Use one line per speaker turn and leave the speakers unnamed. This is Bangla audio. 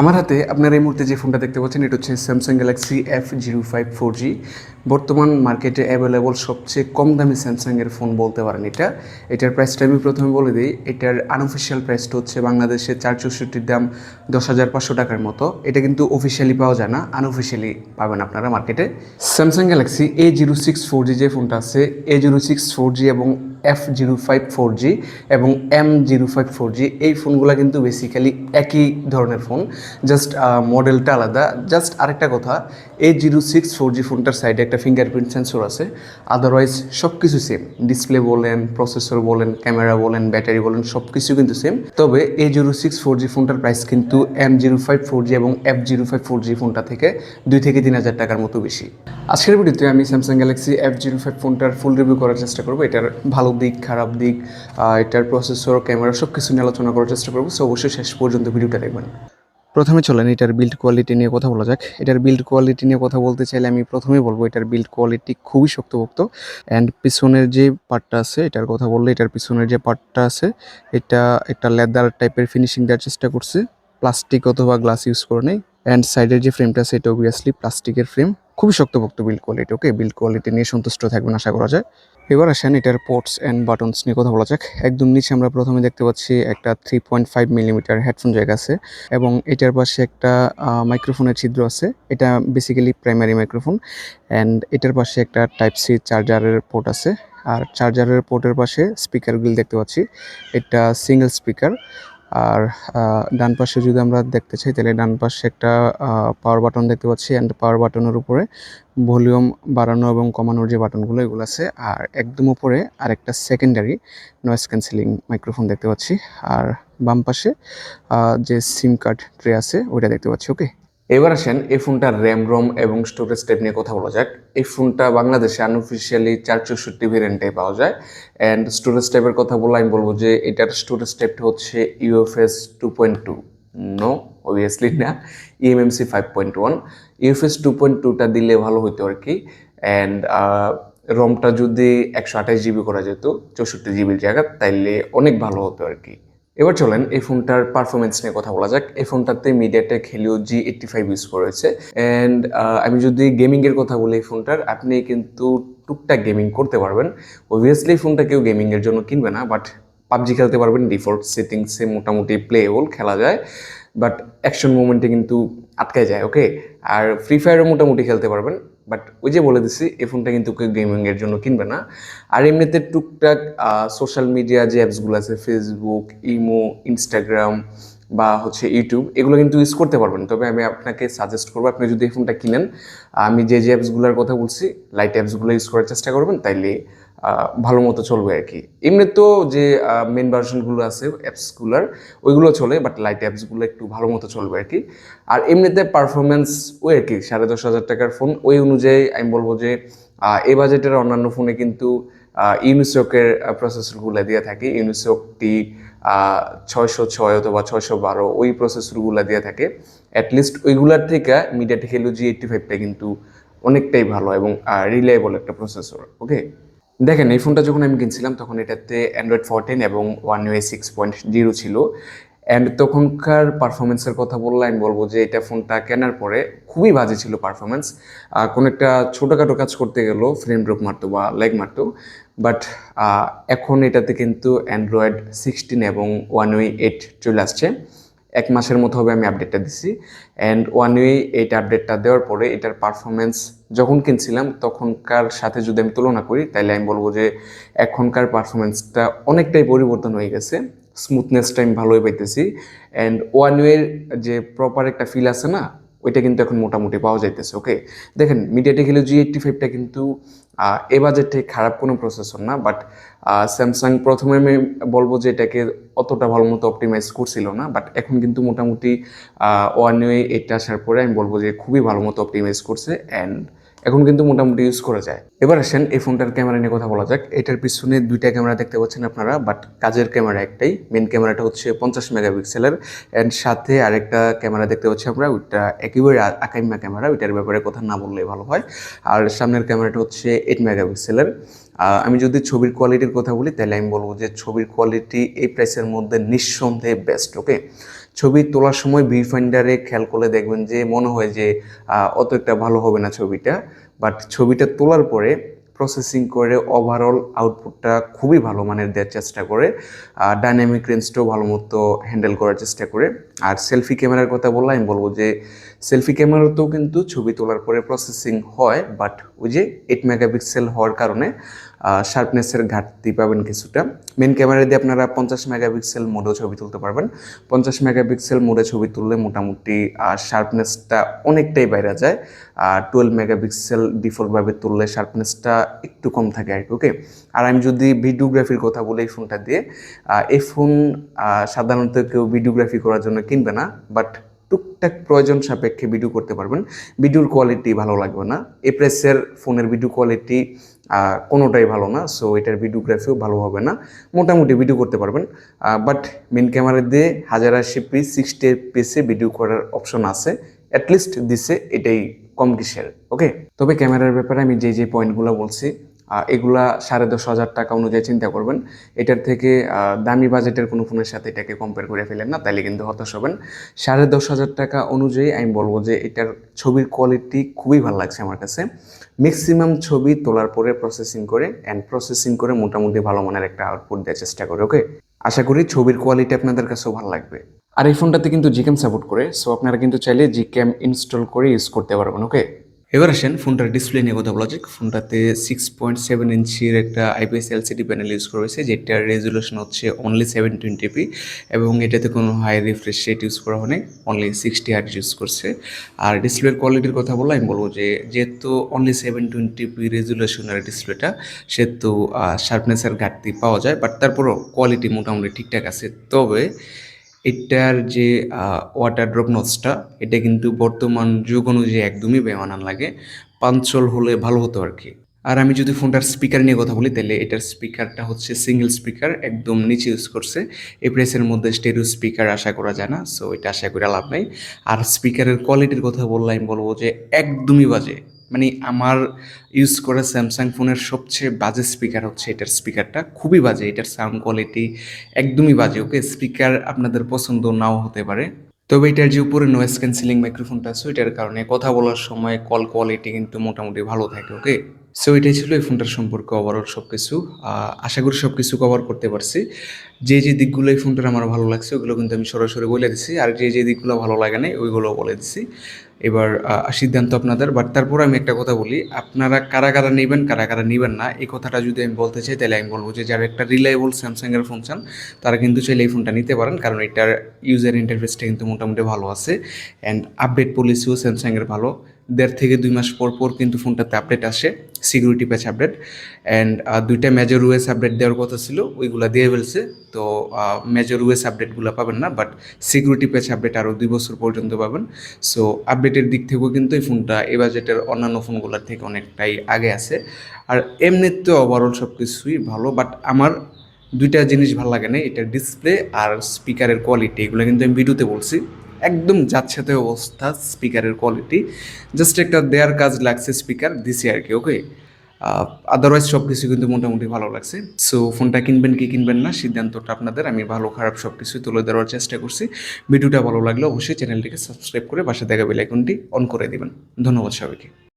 আমার হাতে আপনার এই মুহূর্তে যে ফোনটা দেখতে পাচ্ছেন, এটা হচ্ছে Samsung Galaxy F zero five four G বর্তমান মার্কেটে অ্যাভেলেবল সবচেয়ে কম দামি স্যামসাংয়ের ফোন বলতে পারেন এটা। এটার প্রাইসটা আমি প্রথমে বলে দিই, এটার আনঅফিসিয়াল প্রাইসটা হচ্ছে বাংলাদেশে চার চৌষট্টির দাম দশ হাজার পাঁচশো টাকার মতো। এটা কিন্তু অফিসিয়ালি পাওয়া যায় না আনঅফিসিয়ালি পাবেন আপনারা মার্কেটে Samsung Galaxy A zero six four G যে ফোনটা আছে A zero six four G এবং F zero five four G এবং M zero five four G এই ফোনগুলো কিন্তু বেসিক্যালি একই ধরনের ফোন জাস্ট মডেলটা আলাদা। জাস্ট আরেকটা কথা, এই জিরো সিক্স ফোর জি ফোনটার সাইডে একটা ফিঙ্গারপ্রিন্ট সেন্সর আছে। আদারওয়াইজ সব কিছু সেম ডিসপ্লে বলেন প্রসেসর বলেন ক্যামেরা বলেন ব্যাটারি বলেন সব কিছু কিন্তু সেম তবে এই জিরো সিক্স ফোর জি ফোনটার প্রাইস কিন্তু M zero five four G এবং F zero five four G ফোনটা থেকে দুই থেকে তিন হাজার টাকার মতো বেশি। আজকের ভিডিওতে আমি Samsung Galaxy F zero five ফোনটার ফুল রিভিউ করার চেষ্টা করব। এটার ভালো দিক, খারাপ দিক এটার প্রসেসর ক্যামেরা সব কিছু নিয়ে আলোচনা করার চেষ্টা করব। সো অবশ্যই শেষ পর্যন্ত ভিডিওটা দেখবেন। প্রথমে চলেন এটার বিল্ড কোয়ালিটি নিয়ে কথা বলা যাক। এটার বিল্ড কোয়ালিটি নিয়ে কথা বলতে চাইলে আমি প্রথমেই বলব, এটার বিল্ড কোয়ালিটি খুবই শক্তপোক্ত অ্যান্ড পিছনের যে পার্টটা আছে, এটার কথা বললে এটার পিছনের যে পার্টটা আছে, এটা একটা লেদার টাইপের ফিনিশিং দেওয়ার চেষ্টা করছে। প্লাস্টিক অথবা গ্লাস ইউজ করে নেই। অ্যান্ড সাইডের যে ফ্রেমটা আছে, এটা অবভিয়াসলি প্লাস্টিকের ফ্রেম খুবই শক্তপোক্ত build quality okay build quality নিয়ে সন্তুষ্ট থাকবেন আশা করা যায়। এবার আসেন এটার পোর্টস অ্যান্ড বাটনস নিয়ে কথা বলা যাক। একদম নিচে আমরা প্রথমে দেখতে পাচ্ছি একটা three point five millimetre headphone জায়গা আছে এবং এটার পাশে একটা মাইক্রোফোনের ছিদ্র আছে। এটা বেসিক্যালি প্রাইমারি মাইক্রোফোন অ্যান্ড এটার পাশে একটা টাইপ সি চার্জারের পোর্ট আছে। আর চার্জারের পোর্টের পাশে স্পিকারগুলি দেখতে পাচ্ছি। এটা সিঙ্গেল স্পিকার আর ডান পাশে যদি আমরা দেখতে চাই, তাহলে ডান পাশে একটা পাওয়ার বাটন দেখতে পাচ্ছি অ্যান্ড পাওয়ার বাটনের উপরে ভলিউম বাড়ানো এবং কমানোর যে বাটনগুলো, এগুলো আছে। আর একদম উপরে আরেকটা সেকেন্ডারি নয়েস ক্যান্সেলিং মাইক্রোফোন দেখতে পাচ্ছি। আর বাম পাশে যে সিম কার্ড ট্রে আছে, ওইটা দেখতে পাচ্ছি ওকে এবার আসেন এই ফোনটার র্যাম, রোম এবং স্টোরেজ টাইপ নিয়ে কথা বলা যাক। এই ফোনটা বাংলাদেশে আনঅফিসিয়ালি চার চৌষট্টি ভেরিয়েন্টে পাওয়া যায়। অ্যান্ড স্টোরেজ টাইপের কথা বললে আমি বলব যে এটার স্টোরেজ টাইপটা হচ্ছে UFS two point two no. Obviously না EMMC five point one UFS two point টুটা দিলে ভালো হতো আর কি। অ্যান্ড রমটা যদি একশো আঠাশ জিবি করা যেত, চৌষট্টি জিবির জায়গা, তাইলে অনেক ভালো হতো আর কি। এবার চলেন এই ফোনটার পারফরমেন্স নিয়ে কথা বলা যাক। এই ফোনটাতে MediaTek Helio G eighty five use করেছে। অ্যান্ড আমি যদি গেমিংয়ের কথা বলি এই ফোনটার, আপনি কিন্তু টুকটাক গেমিং করতে পারবেন। অবভিয়াসলি ফোনটা কেউ গেমিংয়ের জন্য কিনবে না বাট পাবজি খেলতে পারবেন। ডিফল্ট সেটিংসে মোটামুটি প্লেবল খেলা যায়। বাট অ্যাকশন মুভমেন্টে কিন্তু আটকে যায় ওকে আর ফ্রি ফায়ারও মোটামুটি খেলতে পারবেন বাট ওই যে বলে দিছি, এই ফোনটা কিন্তু কেউ গেমিংয়ের জন্য কিনবে না। আর এমনিতে টুকটাক সোশ্যাল মিডিয়া যে অ্যাপসগুলো আছে ফেসবুক ইমো ইনস্টাগ্রাম বা হচ্ছে ইউটিউব এগুলো কিন্তু ইউজ করতে পারবেন। তবে আমি আপনাকে সাজেস্ট করব, আপনি যদি এই ফোনটা কিনেন, আমি যে যে অ্যাপসগুলোর কথা বলছি লাইট অ্যাপসগুলো ইউজ করার চেষ্টা করবেন, তাইলে ভালো মতো চলবে আর কি। এমনি তো যে মেন ভার্সনগুলো আছে অ্যাপসগুলোর ওইগুলো চলে বাট লাইট অ্যাপসগুলো একটু ভালো মতো চলবে আর কি। আর এমনিতে পারফরমেন্স ওই আর কি, সাড়ে দশ হাজার টাকার ফোন ওই অনুযায়ী আমি বলব যে এই বাজেটের অন্যান্য ফোনে কিন্তু ইউনিসকের প্রসেসরগুলো দিয়ে থাকে। ইউনিসকটি ছয়শো ছয় অথবা ছয়শো বারো, ওই প্রসেসরগুলো দিয়ে থাকে। অ্যাটলিস্ট ওইগুলার থেকে মিডিয়াটেক হেলো জি এইটটি ফাইভটা কিন্তু অনেকটাই ভালো এবং রিলায়েবল একটা প্রসেসর ওকে দেখেন, এই ফোনটা যখন আমি কিনছিলাম, তখন এটাতে অ্যান্ড্রয়েড ফোরটিন এবং one UI six point zero ছিল। অ্যান্ড তখনকার পারফরমেন্সের কথা বললে, আমি বলব যে এটা ফোনটা কেনার পরে খুবই বাজে ছিল পারফরমেন্স কোনো একটা ছোটোখাটো কাজ করতে গেলেও ফ্রেম ড্রপ মারতো বা লেগ মারতো। বাট এখন এটাতে কিন্তু অ্যান্ড্রয়েড সিক্সটিন এবং ওয়ান ওয়ে এইট চলে আসছে। এক মাসের মতো হবে আমি আপডেটটা দিছি। অ্যান্ড ওয়ান ওয়ে এইট আপডেটটা দেওয়ার পরে এটার পারফরমেন্স যখন কিনছিলাম, তখনকার সাথে যদি আমি তুলনা করি তাহলে আমি বলব যে এখনকার পারফরমেন্সটা অনেকটাই পরিবর্তন হয়ে গেছে। স্মুথনেসটা আমি ভালোই পাইতেছি। অ্যান্ড ওয়ান ওয়ের যে প্রপার একটা ফিল আছে না, ওইটা কিন্তু এখন মোটামুটি পাওয়া যাইতেছে ওকে দেখেন মিডিয়াটেক হলো জি এইট্টি ফাইভটা কিন্তু এ বাজেটে খারাপ কোনো প্রসেসর না বাট স্যামসাং প্রথমে আমি বলব যে এটাকে অতটা ভালো মতো অপটিমাইজ করছিল না বাট এখন কিন্তু মোটামুটি ওয়ান ওয়ে এটা আসার পরে আমি বলব যে খুবই ভালো মতো অপটিমাইজ করছে। অ্যান্ড এখন কিন্তু মোটামুটি ইউজ করা যায়। এবার আসেন এই ফোনটার ক্যামেরা নিয়ে কথা বলা যাক। এটার পিছনে দুইটা ক্যামেরা দেখতে পাচ্ছেন আপনারা বাট কাজের ক্যামেরা একটাই। মেন ক্যামেরাটা হচ্ছে পঞ্চাশ মেগাপিক্সেলের অ্যান্ড সাথে আরেকটা ক্যামেরা দেখতে পাচ্ছি আমরা, ওইটা একেবারে আকাইমা ক্যামেরা ওইটার ব্যাপারে কথা না বললেই ভালো হয়। আর সামনের ক্যামেরাটা হচ্ছে এইট মেগাপিক্সেলের। আমি যদি ছবির কোয়ালিটির কথা বলি, তাহলে আমি বলব যে ছবির কোয়ালিটি এই প্রাইসের মধ্যে নিঃসন্দেহে বেস্ট ওকে ছবি তোলার সময় ভিউ ফাইন্ডারে খেয়াল করলে দেখবেন যে মনে হয় যে অত একটা ভালো হবে না ছবিটা। বাট ছবিটা তোলার পরে প্রসেসিং করে ওভারঅল আউটপুটটা খুবই ভালো মানের দেওয়ার চেষ্টা করে। ডাইনামিক রেঞ্জটাও ভালো মতো হ্যান্ডেল করার চেষ্টা করে। আর সেলফি ক্যামেরার কথা বললে আমি বলব যে সেলফি ক্যামেরাতেও কিন্তু ছবি তোলার পরে প্রসেসিং হয় বাট ওই যে এইট মেগাপিক্সেল হওয়ার কারণে শার্পনেসের ঘাটতি পাবেন কিছুটা। মেন ক্যামেরা দিয়ে আপনারা পঞ্চাশ মেগাপিক্সেল মোডেও ছবি তুলতে পারবেন। পঞ্চাশ মেগাপিক্সেল মোডে ছবি তুললে মোটামুটি শার্পনেসটা অনেকটাই বাইরে যায়। আর টুয়েলভ মেগাপিক্সেল ডিফল্টভাবে তুললে শার্পনেসটা একটু কম থাকে আর কি ওকে আর আমি যদি ভিডিওগ্রাফির কথা বলি এই ফোনটা দিয়ে এই ফোন সাধারণত কেউ ভিডিওগ্রাফি করার জন্য কিনবে না বাট টুকটাক প্রয়োজন সাপেক্ষে ভিডিও করতে পারবেন। ভিডিওর কোয়ালিটি ভালো লাগবে না। এপ্রেসের ফোনের ভিডিও কোয়ালিটি কোনোটাই ভালো না সো এটার ভিডিওগ্রাফিও ভালো হবে না। মোটামুটি ভিডিও করতে পারবেন। বাট মেন ক্যামেরা দিয়ে হাজার আশি পিস সিক্সটি পিসে ভিডিও করার অপশন আছে। অ্যাটলিস্ট দিছে এটাই কম কিসের ওকে তবে ক্যামেরার ব্যাপারে আমি যে যে পয়েন্টগুলো বলছি এগুলা সাড়ে দশ হাজার টাকা অনুযায়ী চিন্তা করবেন। এটার থেকে দামি বাজেটের কোনো ফোনের সাথে এটাকে কম্পেয়ার করে ফেলেন না তাহলে কিন্তু হতাশ হবেন। সাড়ে দশ হাজার টাকা অনুযায়ী আমি বলব যে এটার ছবির কোয়ালিটি খুবই ভালো লাগছে আমার কাছে। ম্যাক্সিমাম ছবি তোলার পরে প্রসেসিং করে অ্যান্ড প্রসেসিং করে মোটামুটি ভালো মানের একটা আউটপুট দেওয়ার চেষ্টা করে ওকে আশা করি ছবির কোয়ালিটি আপনাদের কাছেও ভালো লাগবে। আর এই ফোনটাতে কিন্তু জিক্যাম সাপোর্ট করে সো আপনারা কিন্তু চাইলে জিক্যাম ইনস্টল করে ইউজ করতে পারবেন ওকে এবার আসেন ফোনটার ডিসপ্লে নিয়ে কথা বলা যাক। ফোনটাতে সিক্স পয়েন্ট সেভেন ইঞ্চির একটা আইপিএস এলসিডি প্যানেল ইউজ করা হয়েছে, যেটার রেজুলেশন হচ্ছে অনলি সেভেন টোয়েন্টি পি এবং এটাতে কোনো হাই রিফ্রেশ রেট ইউজ করা হয়নি অনলি সিক্সটি হার্ট ইউজ করছে। আর ডিসপ্লের কোয়ালিটির কথা বললে আমি বলব যে যেহেতু অনলি সেভেন টোয়েন্টি পি রেজুলেশনের ডিসপ্লেটা সেহেতু শার্পনেসের ঘাটতি পাওয়া যায় বাট তারপরও কোয়ালিটি মোটামুটি ঠিকঠাক আছে। তবে এটার যে ওয়াটার ড্রপ নচটা এটা কিন্তু বর্তমান যুগ অনুযায়ী একদমই বেমানান লাগে। পাঞ্চল হলে ভালো হতো আর কি আর আমি যদি ফোনটার স্পিকার নিয়ে কথা বলি, তাহলে এটার স্পিকারটা হচ্ছে সিঙ্গেল স্পিকার একদম নিচে ইউজ করছে। এই প্রেসের মধ্যে স্টেরিও স্পিকার আশা করা যায় না সো এটা আশা করে লাভ নাই। আর স্পিকারের কোয়ালিটির কথা বললে আমি বলব যে, একদমই বাজে। মানে আমার ইউজ করা স্যামসাং ফোনের সবচেয়ে বাজে স্পিকার হচ্ছে এটার স্পিকারটা খুবই বাজে, এটার সাউন্ড কোয়ালিটি একদমই বাজে, ওকে? স্পিকার আপনাদের পছন্দ নাও হতে পারে। তবে এটার যে উপরে নয়েস ক্যান্সেলিং মাইক্রোফোনটা আছে এটার কারণে কথা বলার সময় কল কোয়ালিটি কিন্তু মোটামুটি ভালো থাকে, ওকে? সো এটাই ছিল এই ফোনটার সম্পর্কে ওভারঅল সব কিছু আশা করি সব কিছু কভার করতে পারছি। যে যে দিকগুলো এই ফোনটার আমার ভালো লাগছে, ওগুলো কিন্তু আমি সরাসরি বলে দিছি। আর যে যে দিকগুলো ভালো লাগে না ওইগুলো বলে দিছি। এবার সিদ্ধান্ত আপনাদের। বাট তারপর আমি একটা কথা বলি, আপনারা কারা কারা নেবেন, কারা কারা নেবেন না, এই কথাটা যদি আমি বলতে চাই, তাহলে আমি বলব যে, যারা একটা রিলায়েবল স্যামসাংয়ের ফোন চান, তারা কিন্তু চাইলে এই ফোনটা নিতে পারেন। কারণ এটার ইউজার ইন্টারফেসটা কিন্তু মোটামুটি ভালো আছে। অ্যান্ড আপডেট পলিসিও স্যামসাংয়ের ভালো। দেড় থেকে দুই মাস পর পর কিন্তু ফোনটাতে আপডেট আসে সিকিউরিটি প্যাচ আপডেট অ্যান্ড দুইটা মেজর ওয়েস আপডেট দেওয়ার কথা ছিল, ওইগুলো দিয়ে ফেলছে। তো মেজর ওয়েস আপডেটগুলো পাবেন না বাট সিকিউরিটি প্যাচ আপডেট আরও দুই বছর পর্যন্ত পাবেন। সো আপডেটের দিক থেকেও কিন্তু এই ফোনটা এ বাজেটের অন্যান্য ফোনগুলোর থেকে অনেকটাই আগে আছে। আর এমনিতে ওভারঅল সব কিছুই ভালো বাট আমার দুইটা জিনিস ভালো লাগে না এটার ডিসপ্লে আর স্পিকারের কোয়ালিটি এগুলো কিন্তু আমি ভিডিওতে বলছি। একদম যাচ্ছেতে অবস্থা স্পিকারের কোয়ালিটি জাস্ট একটা দেয়ার কাজ লাগছে স্পিকার, দিছি আর কি ওকে আদারওয়াইজ সব কিছু কিন্তু মোটামুটি ভালো লাগছে। সো ফোনটা কিনবেন কি কিনবেন না, সিদ্ধান্তটা আপনাদের। আমি ভালো, খারাপ সব কিছু তুলে দেওয়ার চেষ্টা করছি। ভিডিওটা ভালো লাগলে অবশ্যই চ্যানেলটিকে সাবস্ক্রাইব করে বাসায় দেখা বেলাইকনটি অন করে দেবেন। ধন্যবাদ সবাইকে।